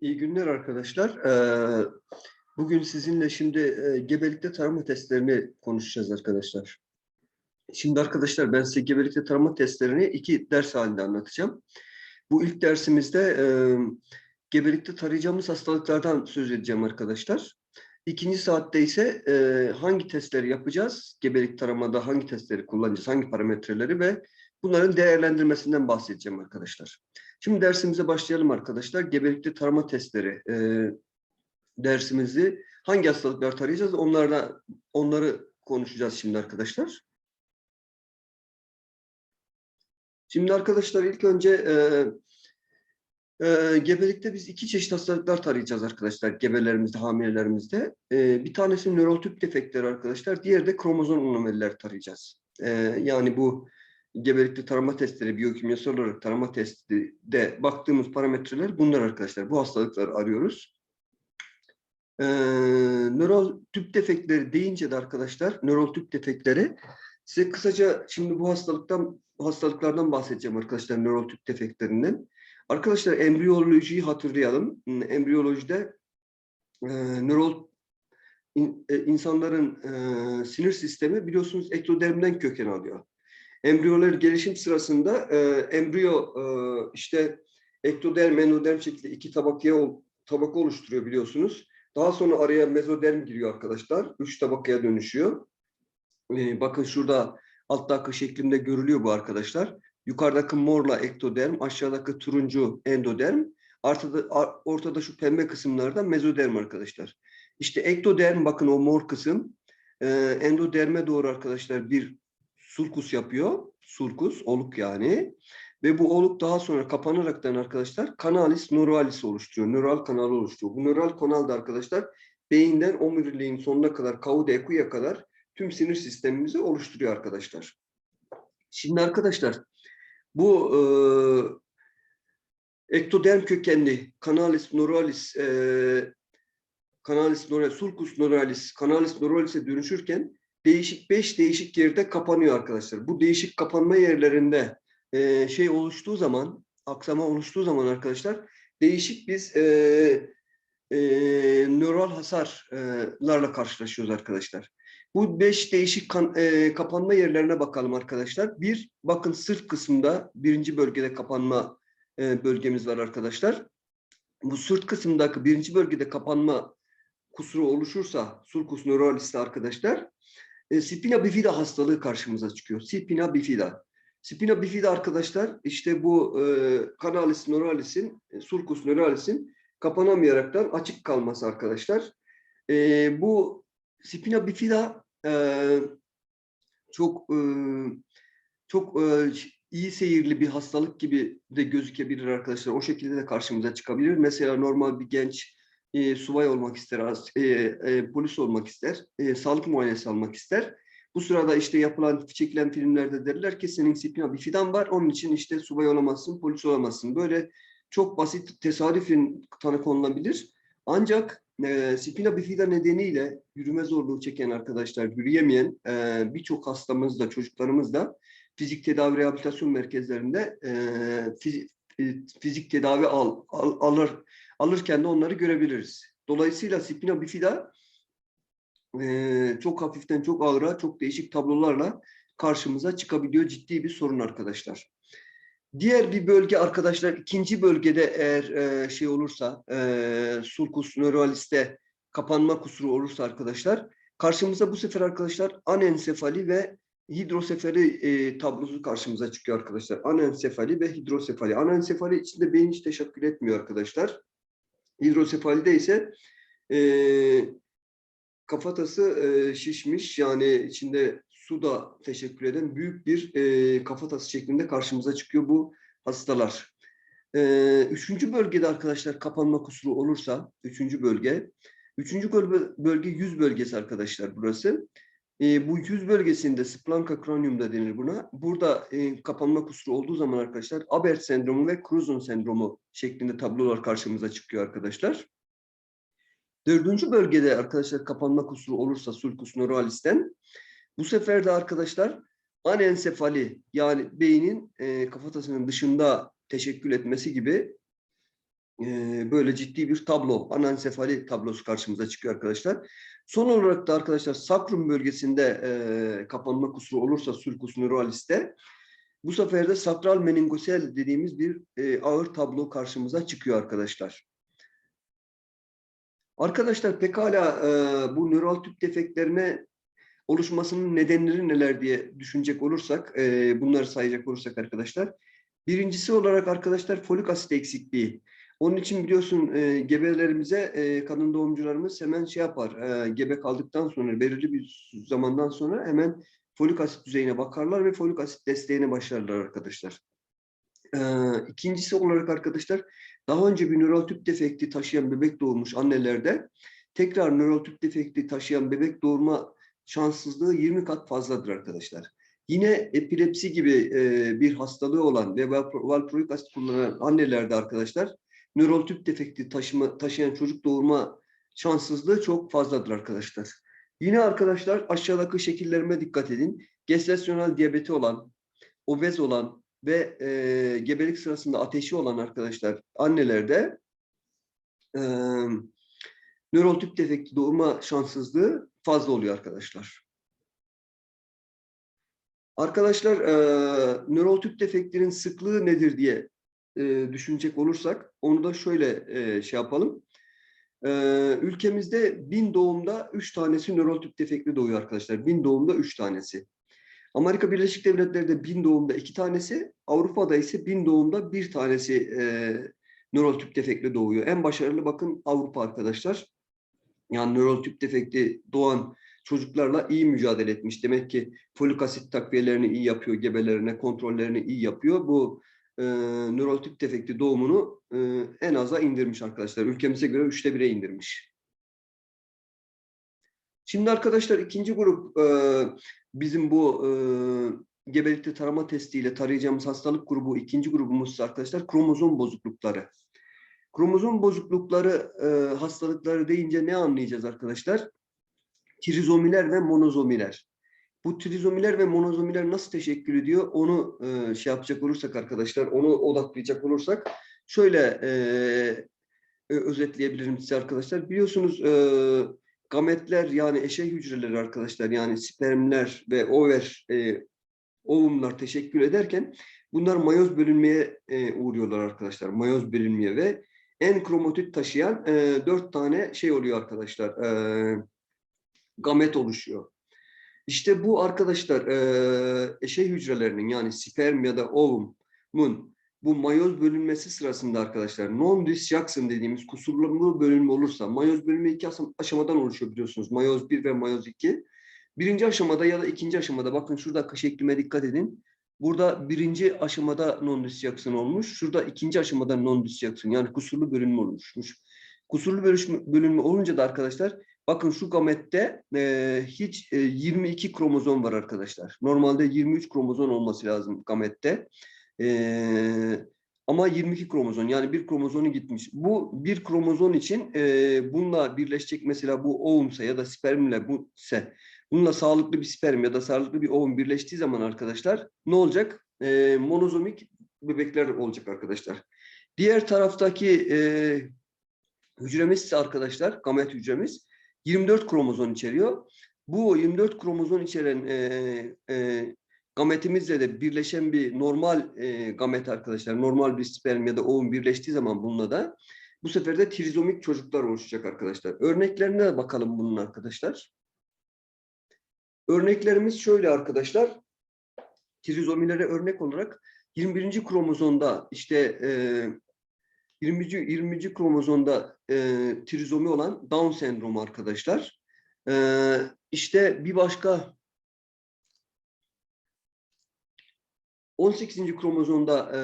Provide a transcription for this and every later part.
İyi günler arkadaşlar. Ee, Bugün sizinle şimdi e, gebelikte tarama testlerini konuşacağız arkadaşlar. Şimdi arkadaşlar ben size gebelikte tarama testlerini iki ders halinde anlatacağım. Bu ilk dersimizde e, gebelikte tarayacağımız hastalıklardan söz edeceğim arkadaşlar. İkinci saatte ise e, hangi testleri yapacağız, gebelik taramada hangi testleri kullanacağız, hangi parametreleri ve bunların değerlendirmesinden bahsedeceğim arkadaşlar. Şimdi dersimize başlayalım arkadaşlar. Gebelikte tarama testleri e, dersimizi hangi hastalıklar tarayacağız? Onlarla onları konuşacağız şimdi arkadaşlar. Şimdi arkadaşlar ilk önce e, e, gebelikte biz iki çeşit hastalıklar tarayacağız arkadaşlar gebelerimizde, hamilelerimizde. E, bir tanesi nörotüp defektleri arkadaşlar, diğeri de kromozom anomaliler tarayacağız. E, yani bu gebelikte tarama testleri, biyokimyasal olarak tarama testi de baktığımız parametreler bunlar arkadaşlar. Bu hastalıkları arıyoruz. Ee, nöral tüp defektleri deyince de arkadaşlar, nöral tüp defektleri size kısaca şimdi bu hastalıktan bu hastalıklardan bahsedeceğim arkadaşlar nöral tüp defektlerinden. Arkadaşlar embriyolojiyi hatırlayalım. Embriyolojide e, nöral in, e, insanların e, sinir sistemi biliyorsunuz ektodermden köken alıyor. Embriyolar gelişim sırasında e, embriyo e, işte ektoderm, endoderm şeklinde iki tabakaya tabaka oluşturuyor biliyorsunuz. Daha sonra araya mezoderm giriyor arkadaşlar. Üç tabakaya dönüşüyor. Ee, bakın şurada alttaki şeklinde görülüyor bu arkadaşlar. Yukarıdaki morla ektoderm, aşağıdaki turuncu endoderm, ortada, ortada şu pembe kısımlarda mezoderm arkadaşlar. İşte ektoderm bakın o mor kısım e, endoderme doğru arkadaşlar bir sulkus yapıyor. Sulkus, oluk yani. Ve bu oluk daha sonra kapanaraktan arkadaşlar kanalis neuralis oluşturuyor. Nöral kanal oluşturuyor. Bu nöral kanal da arkadaşlar beyinden omuriliğin sonuna kadar, cauda equia kadar tüm sinir sistemimizi oluşturuyor arkadaşlar. Şimdi arkadaşlar bu e, ektoderm kökenli kanalis neuralis e, kanalis neuralis, sulcus neuralis, kanalis neuralis'e dönüşürken değişik beş değişik yerde kapanıyor arkadaşlar. Bu değişik kapanma yerlerinde e, şey oluştuğu zaman, aksama oluştuğu zaman arkadaşlar değişik biz e, e, nöral hasarlarla karşılaşıyoruz arkadaşlar. Bu beş değişik kan, e, kapanma yerlerine bakalım arkadaşlar. Bir, bakın sırt kısmında birinci bölgede kapanma e, bölgemiz var arkadaşlar. Bu sırt kısmındaki birinci bölgede kapanma kusuru oluşursa, sulcus neuralis'te arkadaşlar, e, spina bifida hastalığı karşımıza çıkıyor. Spina bifida. Spina bifida arkadaşlar işte bu e, kanalis neuralis'in, e, sulcus neuralis'in kapanamayaraktan açık kalması arkadaşlar. E, bu spina bifida e, çok e, çok e, iyi seyirli bir hastalık gibi de gözükebilir arkadaşlar. O şekilde de karşımıza çıkabilir. Mesela normal bir genç e, subay olmak ister, e, e, polis olmak ister, e, sağlık muayenesi almak ister. Bu sırada işte yapılan, çekilen filmlerde derler ki senin spina bifidan var, onun için işte subay olamazsın, polis olamazsın. Böyle çok basit tesadüfün tanı konulabilir. Ancak e, spina bifida nedeniyle yürüme zorluğu çeken arkadaşlar, yürüyemeyen e, birçok hastamız da, çocuklarımız da fizik tedavi rehabilitasyon merkezlerinde e, fizik, fizik tedavi al, al, alır alırken de onları görebiliriz. Dolayısıyla spina bifida e, çok hafiften çok ağıra, çok değişik tablolarla karşımıza çıkabiliyor. Ciddi bir sorun arkadaşlar. Diğer bir bölge arkadaşlar, ikinci bölgede eğer e, şey olursa, e, sulcus neuralis'te kapanma kusuru olursa arkadaşlar, karşımıza bu sefer arkadaşlar anensefali ve hidrosefali e, tablosu karşımıza çıkıyor arkadaşlar. Anensefali ve hidrosefali. Anensefali içinde beyin hiç teşekkür etmiyor arkadaşlar. Hidrosefalide ise e, kafatası e, şişmiş yani içinde su da teşekkür eden büyük bir e, kafatası şeklinde karşımıza çıkıyor bu hastalar. E, üçüncü bölgede arkadaşlar kapanma kusuru olursa, üçüncü bölge, üçüncü bölge yüz bölgesi arkadaşlar burası. E, bu yüz bölgesinde splanka cranium'da denir buna. Burada e, kapanma kusuru olduğu zaman arkadaşlar Abert sendromu ve Cruzon sendromu şeklinde tablolar karşımıza çıkıyor arkadaşlar. Dördüncü bölgede arkadaşlar kapanma kusuru olursa sulcus neuralis'ten bu sefer de arkadaşlar anensefali yani beynin e, kafatasının dışında teşekkül etmesi gibi böyle ciddi bir tablo, anansefali tablosu karşımıza çıkıyor arkadaşlar. Son olarak da arkadaşlar sakrum bölgesinde e, kapanma kusuru olursa sulcus neuralis'te bu sefer de sakral meningosel dediğimiz bir e, ağır tablo karşımıza çıkıyor arkadaşlar. Arkadaşlar pekala e, bu nöral tüp defektlerine oluşmasının nedenleri neler diye düşünecek olursak, e, bunları sayacak olursak arkadaşlar. Birincisi olarak arkadaşlar folik asit eksikliği. Onun için biliyorsun e, gebelerimize, e, kadın doğumcularımız hemen şey yapar, e, gebe kaldıktan sonra, belirli bir zamandan sonra hemen folik asit düzeyine bakarlar ve folik asit desteğine başlarlar arkadaşlar. E, ikincisi olarak arkadaşlar, daha önce bir nöral tüp defekti taşıyan bebek doğurmuş annelerde tekrar nöral tüp defekti taşıyan bebek doğurma şanssızlığı 20 kat fazladır arkadaşlar. Yine epilepsi gibi e, bir hastalığı olan ve valproik asit kullanan annelerde arkadaşlar nöral tüp defekti taşıma, taşıyan çocuk doğurma şanssızlığı çok fazladır arkadaşlar. Yine arkadaşlar aşağıdaki şekillerime dikkat edin. Gestasyonel diyabeti olan, obez olan ve e, gebelik sırasında ateşi olan arkadaşlar annelerde e, nöral tüp defekti doğurma şanssızlığı fazla oluyor arkadaşlar. Arkadaşlar e, nöral tüp defektlerin sıklığı nedir diye e, düşünecek olursak onu da şöyle e, şey yapalım. E, ülkemizde bin doğumda üç tanesi nöral tüp defekti doğuyor arkadaşlar. Bin doğumda üç tanesi. Amerika Birleşik Devletleri'de bin doğumda iki tanesi, Avrupa'da ise bin doğumda bir tanesi e, nöral tüp defekti doğuyor. En başarılı bakın Avrupa arkadaşlar. Yani nöral tüp defekti doğan çocuklarla iyi mücadele etmiş. Demek ki folik asit takviyelerini iyi yapıyor, gebelerine kontrollerini iyi yapıyor. Bu e, nöral tüp defekti doğumunu e, en aza indirmiş arkadaşlar. Ülkemize göre üçte bire indirmiş. Şimdi arkadaşlar ikinci grup e, bizim bu e, gebelikte tarama testiyle tarayacağımız hastalık grubu ikinci grubumuz arkadaşlar kromozom bozuklukları. Kromozom bozuklukları e, hastalıkları deyince ne anlayacağız arkadaşlar? Trizomiler ve monozomiler. Bu trizomiler ve monozomiler nasıl teşekkül ediyor? Onu e, şey yapacak olursak arkadaşlar, onu odaklayacak olursak şöyle e, özetleyebilirim size arkadaşlar. Biliyorsunuz e, gametler yani eşey hücreleri arkadaşlar yani spermler ve over e, ovumlar teşekkül ederken bunlar mayoz bölünmeye e, uğruyorlar arkadaşlar. Mayoz bölünmeye ve en kromatit taşıyan e, dört tane şey oluyor arkadaşlar. E, gamet oluşuyor. İşte bu arkadaşlar e, eşey hücrelerinin yani sperm ya da ovumun bu mayoz bölünmesi sırasında arkadaşlar non-disjunction dediğimiz kusurlu bölünme olursa mayoz bölünme iki aşamadan oluşuyor biliyorsunuz. Mayoz 1 ve mayoz 2. Birinci aşamada ya da ikinci aşamada bakın şurada şeklime dikkat edin. Burada birinci aşamada non-disjunction olmuş. Şurada ikinci aşamada non-disjunction yani kusurlu bölünme oluşmuş. Kusurlu bölünme olunca da arkadaşlar bakın şu gamette e, hiç e, 22 kromozom var arkadaşlar. Normalde 23 kromozom olması lazım gamette. E, ama 22 kromozom yani bir kromozonu gitmiş. Bu bir kromozom için e, bununla birleşecek mesela bu ovumsa ya da spermle bu ise bununla sağlıklı bir sperm ya da sağlıklı bir ovum birleştiği zaman arkadaşlar ne olacak? E, monozomik bebekler olacak arkadaşlar. Diğer taraftaki e, hücremiz ise arkadaşlar gamet hücremiz 24 kromozom içeriyor. Bu 24 kromozom içeren e, e, gametimizle de birleşen bir normal e, gamet arkadaşlar, normal bir sperm ya da ovum birleştiği zaman bununla da bu sefer de trizomik çocuklar oluşacak arkadaşlar. Örneklerine bakalım bunun arkadaşlar. Örneklerimiz şöyle arkadaşlar. Trizomilere örnek olarak 21. kromozomda işte e, 20. 20. kromozomda e, trizomi olan Down sendromu arkadaşlar. E, işte bir başka 18. kromozomda e,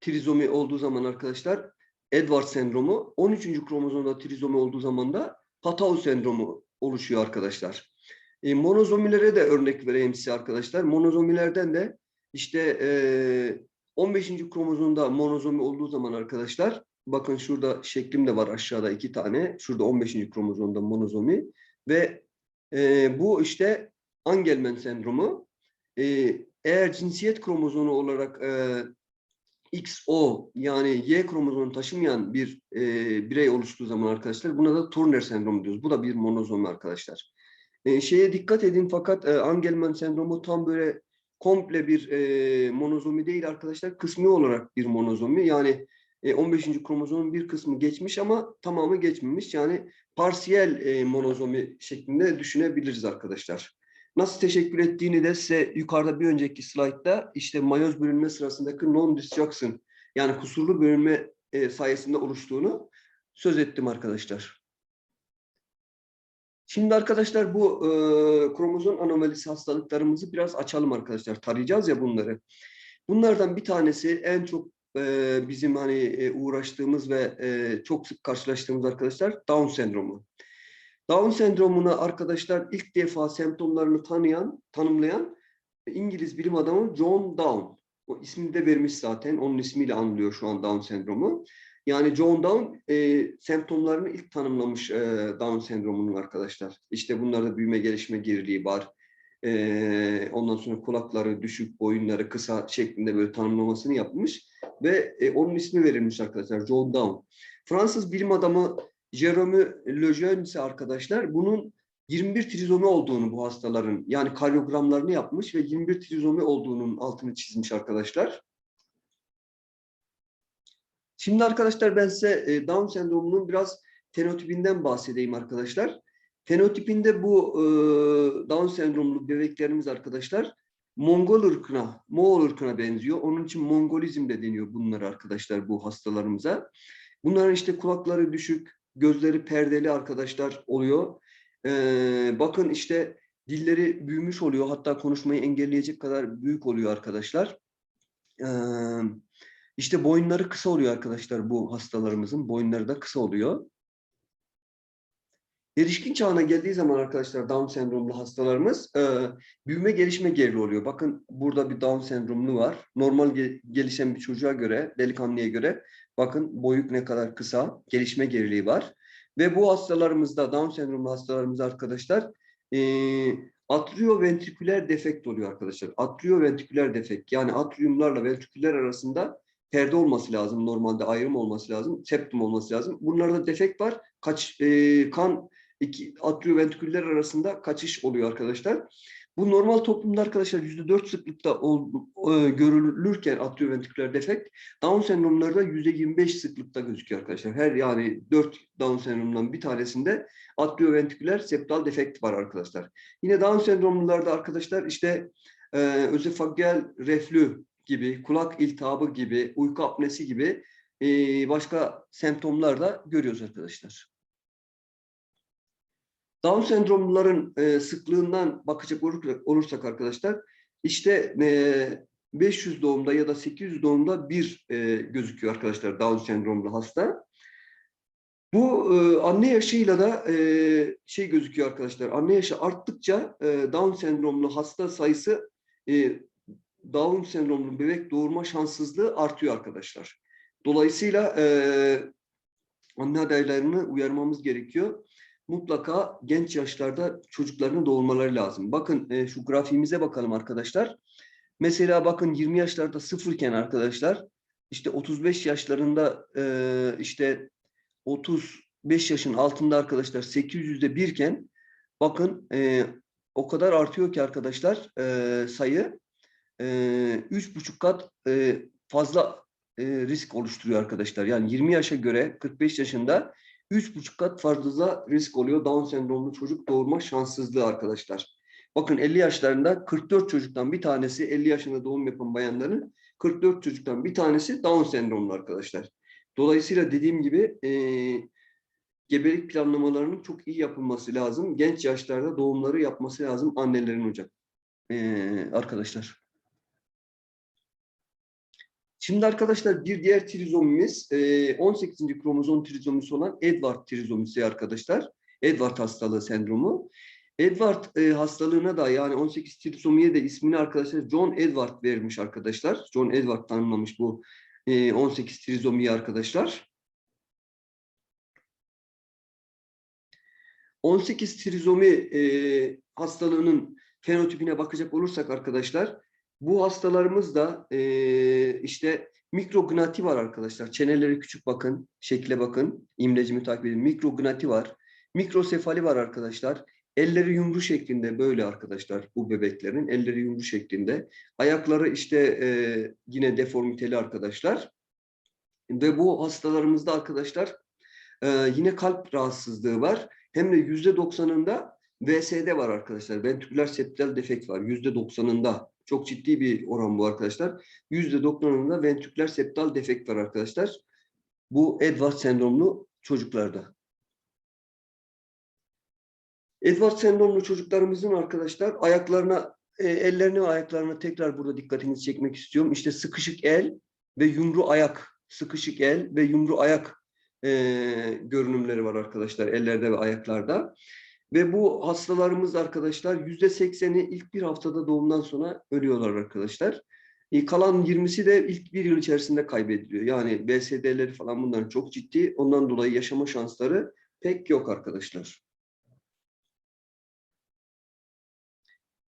trizomi olduğu zaman arkadaşlar Edward sendromu, 13. kromozomda trizomi olduğu zaman da Patau sendromu oluşuyor arkadaşlar. E, monozomilere de örnek vereyim size arkadaşlar. Monozomilerden de işte e, 15. kromozomda monozomi olduğu zaman arkadaşlar bakın şurada şeklim de var aşağıda iki tane. Şurada 15. kromozomda monozomi ve e, bu işte Angelman sendromu. E, eğer cinsiyet kromozomu olarak e, XO yani Y kromozomunu taşımayan bir e, birey oluştuğu zaman arkadaşlar buna da Turner sendromu diyoruz. Bu da bir monozomi arkadaşlar. E, şeye dikkat edin fakat e, Angelman sendromu tam böyle komple bir e, monozomi değil arkadaşlar. Kısmi olarak bir monozomi. Yani e, 15. kromozomun bir kısmı geçmiş ama tamamı geçmemiş. Yani parsiyel e, monozomi şeklinde düşünebiliriz arkadaşlar. Nasıl teşekkür ettiğini de size yukarıda bir önceki slaytta işte mayoz bölünme sırasındaki non-disjunction yani kusurlu bölünme e, sayesinde oluştuğunu söz ettim arkadaşlar. Şimdi arkadaşlar bu e, kromozom anomalisi hastalıklarımızı biraz açalım arkadaşlar. Tarayacağız ya bunları. Bunlardan bir tanesi en çok e, bizim hani e, uğraştığımız ve e, çok sık karşılaştığımız arkadaşlar Down sendromu. Down sendromunu arkadaşlar ilk defa semptomlarını tanıyan, tanımlayan İngiliz bilim adamı John Down. O ismini de vermiş zaten. Onun ismiyle anılıyor şu an Down sendromu. Yani John Down e, semptomlarını ilk tanımlamış e, Down sendromunun arkadaşlar. İşte bunlarda büyüme gelişme geriliği var. E, ondan sonra kulakları düşük, boyunları kısa şeklinde böyle tanımlamasını yapmış. Ve e, onun ismi verilmiş arkadaşlar John Down. Fransız bilim adamı Jerome Lejeune ise arkadaşlar bunun 21 trizomi olduğunu bu hastaların yani karyogramlarını yapmış ve 21 trizomi olduğunun altını çizmiş arkadaşlar. Şimdi arkadaşlar ben size e, Down sendromunun biraz fenotipinden bahsedeyim arkadaşlar. Fenotipinde bu e, Down sendromlu bebeklerimiz arkadaşlar Mongol ırkına, Moğol ırkına benziyor. Onun için Mongolizm de deniyor bunlar arkadaşlar bu hastalarımıza. Bunların işte kulakları düşük, gözleri perdeli arkadaşlar oluyor. Ee, bakın işte dilleri büyümüş oluyor. Hatta konuşmayı engelleyecek kadar büyük oluyor arkadaşlar. Ee, işte boyunları kısa oluyor arkadaşlar bu hastalarımızın. Boyunları da kısa oluyor. Erişkin çağına geldiği zaman arkadaşlar Down sendromlu hastalarımız e, büyüme gelişme gerili oluyor. Bakın burada bir Down sendromlu var. Normal ge gelişen bir çocuğa göre, delikanlıya göre bakın boyuk ne kadar kısa, gelişme geriliği var. Ve bu hastalarımızda, Down sendromlu hastalarımızda arkadaşlar e, atrioventriküler defekt oluyor arkadaşlar. Atrioventriküler defekt yani atriumlarla ventriküller arasında perde olması lazım. Normalde ayrım olması lazım. Septum olması lazım. Bunlarda defekt var. Kaç e, kan iki atrioventriküller arasında kaçış oluyor arkadaşlar. Bu normal toplumda arkadaşlar %4 sıklıkta ol, e, görülürken atrioventriküler defekt Down sendromlarda %25 sıklıkta gözüküyor arkadaşlar. Her yani 4 Down sendromundan bir tanesinde atrioventriküler septal defekt var arkadaşlar. Yine Down sendromlularda arkadaşlar işte e, özofageal reflü gibi, kulak iltihabı gibi, uyku apnesi gibi e, başka semptomlar da görüyoruz arkadaşlar. Down sendromluların e, sıklığından bakacak olursak arkadaşlar, işte e, 500 doğumda ya da 800 doğumda bir e, gözüküyor arkadaşlar Down sendromlu hasta. Bu e, anne yaşıyla da e, şey gözüküyor arkadaşlar. Anne yaşı arttıkça e, Down sendromlu hasta sayısı e, Down sendromlu bebek doğurma şanssızlığı artıyor arkadaşlar. Dolayısıyla e, anne adaylarını uyarmamız gerekiyor. Mutlaka genç yaşlarda çocuklarını doğurmaları lazım. Bakın e, şu grafiğimize bakalım arkadaşlar. Mesela bakın 20 yaşlarda sıfırken arkadaşlar işte 35 yaşlarında e, işte 35 yaşın altında arkadaşlar 800'de birken bakın e, o kadar artıyor ki arkadaşlar e, sayı üç buçuk kat e, fazla e, risk oluşturuyor arkadaşlar. Yani 20 yaşa göre 45 yaşında üç buçuk kat fazla risk oluyor Down sendromlu çocuk doğurma şanssızlığı arkadaşlar. Bakın 50 yaşlarında 44 çocuktan bir tanesi 50 yaşında doğum yapan bayanların 44 çocuktan bir tanesi Down sendromlu arkadaşlar. Dolayısıyla dediğim gibi e, gebelik planlamalarının çok iyi yapılması lazım. Genç yaşlarda doğumları yapması lazım annelerin hocam. E, arkadaşlar. Şimdi arkadaşlar bir diğer trizomimiz 18. kromozom trizomisi olan Edward trizomisi arkadaşlar. Edward hastalığı sendromu. Edward hastalığına da yani 18 trizomiye de ismini arkadaşlar John Edward vermiş arkadaşlar. John Edward tanımlamış bu 18 trizomiyi arkadaşlar. 18 trizomi hastalığının fenotipine bakacak olursak arkadaşlar bu hastalarımız da e, işte Mikrognati var arkadaşlar. Çeneleri küçük bakın. Şekle bakın. İmlecimi takip edin. Mikrognati var. Mikrosefali var arkadaşlar. Elleri yumru şeklinde böyle arkadaşlar bu bebeklerin. Elleri yumru şeklinde. Ayakları işte e, yine deformiteli arkadaşlar. Ve bu hastalarımızda arkadaşlar e, yine kalp rahatsızlığı var. Hem de yüzde doksanında VSD var arkadaşlar. Ventriküler septal defekt var. Yüzde doksanında. Çok ciddi bir oran bu arkadaşlar. Yüzde doksanında ventriküler septal defekt var arkadaşlar. Bu Edward sendromlu çocuklarda. Edward sendromlu çocuklarımızın arkadaşlar ayaklarına, e, ellerini ve ayaklarına tekrar burada dikkatinizi çekmek istiyorum. İşte sıkışık el ve yumru ayak, sıkışık el ve yumru ayak e, görünümleri var arkadaşlar ellerde ve ayaklarda. Ve bu hastalarımız arkadaşlar yüzde sekseni ilk bir haftada doğumdan sonra ölüyorlar arkadaşlar. E, kalan 20'si de ilk bir yıl içerisinde kaybediliyor. Yani BSD'leri falan bunların çok ciddi. Ondan dolayı yaşama şansları pek yok arkadaşlar.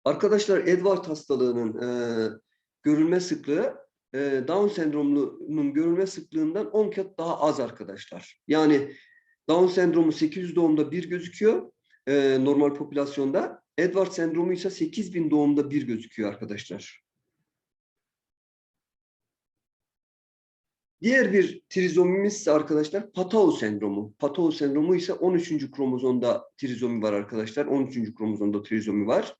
Arkadaşlar Edward hastalığının e, görülme sıklığı e, Down sendromunun görülme sıklığından 10 kat daha az arkadaşlar. Yani Down sendromu 800 doğumda bir gözüküyor e, normal popülasyonda. Edward sendromu ise 8000 doğumda bir gözüküyor arkadaşlar. Diğer bir trizomimiz ise arkadaşlar Patau sendromu. Patau sendromu ise 13. kromozomda trizomi var arkadaşlar. 13. kromozomda trizomi var.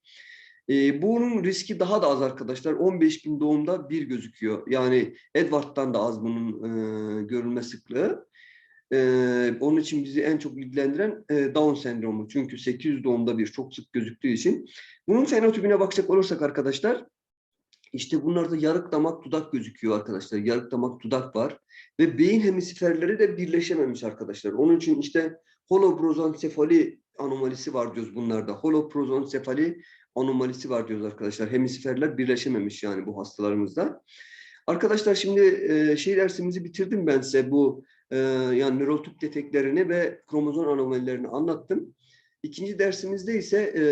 E, bunun riski daha da az arkadaşlar. 15 bin doğumda bir gözüküyor. Yani Edward'dan da az bunun e, görülme sıklığı. E, onun için bizi en çok ilgilendiren e, Down sendromu. Çünkü 800 doğumda bir çok sık gözüktüğü için. Bunun fenotipine bakacak olursak arkadaşlar işte bunlarda yarık damak dudak gözüküyor arkadaşlar. Yarık damak dudak var. Ve beyin hemisferleri de birleşememiş arkadaşlar. Onun için işte holoprozansefali anomalisi var diyoruz bunlarda. Holoprozansefali anomalisi var diyoruz arkadaşlar. Hemisferler birleşememiş yani bu hastalarımızda. Arkadaşlar şimdi e, şey dersimizi bitirdim ben size bu e, yani nörotip defeklerini ve kromozom anomalilerini anlattım. İkinci dersimizde ise e,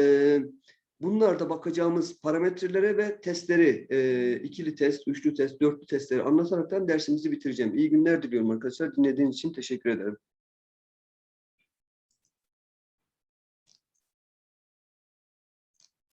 bunlarda bakacağımız parametrelere ve testleri, e, ikili test, üçlü test, dörtlü testleri anlataraktan dersimizi bitireceğim. İyi günler diliyorum arkadaşlar. Dinlediğiniz için teşekkür ederim.